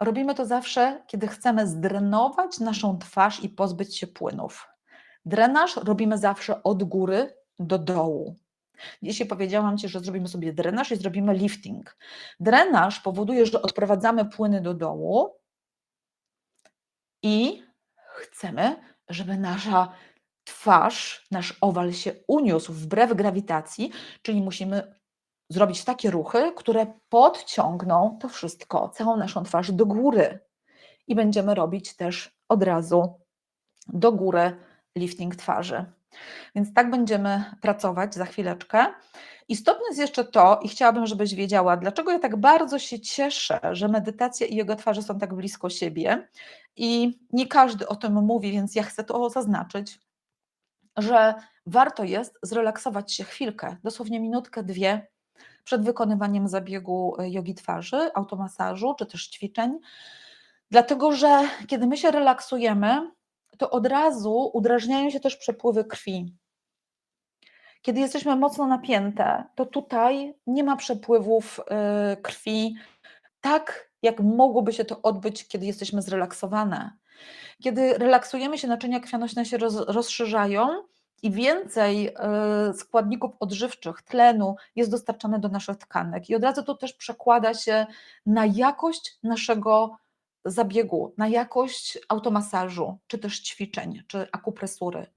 Robimy to zawsze, kiedy chcemy zdrenować naszą twarz i pozbyć się płynów. Drenaż robimy zawsze od góry do dołu. Dzisiaj powiedziałam Ci, że zrobimy sobie drenaż i zrobimy lifting. Drenaż powoduje, że odprowadzamy płyny do dołu i chcemy, żeby nasza twarz, nasz owal się uniósł wbrew grawitacji, czyli musimy zrobić takie ruchy, które podciągną to wszystko, całą naszą twarz do góry. I będziemy robić też od razu do góry lifting twarzy. Więc tak będziemy pracować za chwileczkę. Istotne jest jeszcze to, i chciałabym, żebyś wiedziała, dlaczego ja tak bardzo się cieszę, że medytacja i jego twarze są tak blisko siebie. I nie każdy o tym mówi, więc ja chcę to zaznaczyć, że warto jest zrelaksować się chwilkę, dosłownie minutkę, dwie, przed wykonywaniem zabiegu jogi twarzy, automasażu czy też ćwiczeń. Dlatego, że kiedy my się relaksujemy, to od razu udrażniają się też przepływy krwi. Kiedy jesteśmy mocno napięte, to tutaj nie ma przepływów y, krwi tak, jak mogłoby się to odbyć, kiedy jesteśmy zrelaksowane. Kiedy relaksujemy się, naczynia krwionośne się roz, rozszerzają i więcej y, składników odżywczych, tlenu jest dostarczane do naszych tkanek. I od razu to też przekłada się na jakość naszego zabiegu, na jakość automasażu, czy też ćwiczeń, czy akupresury.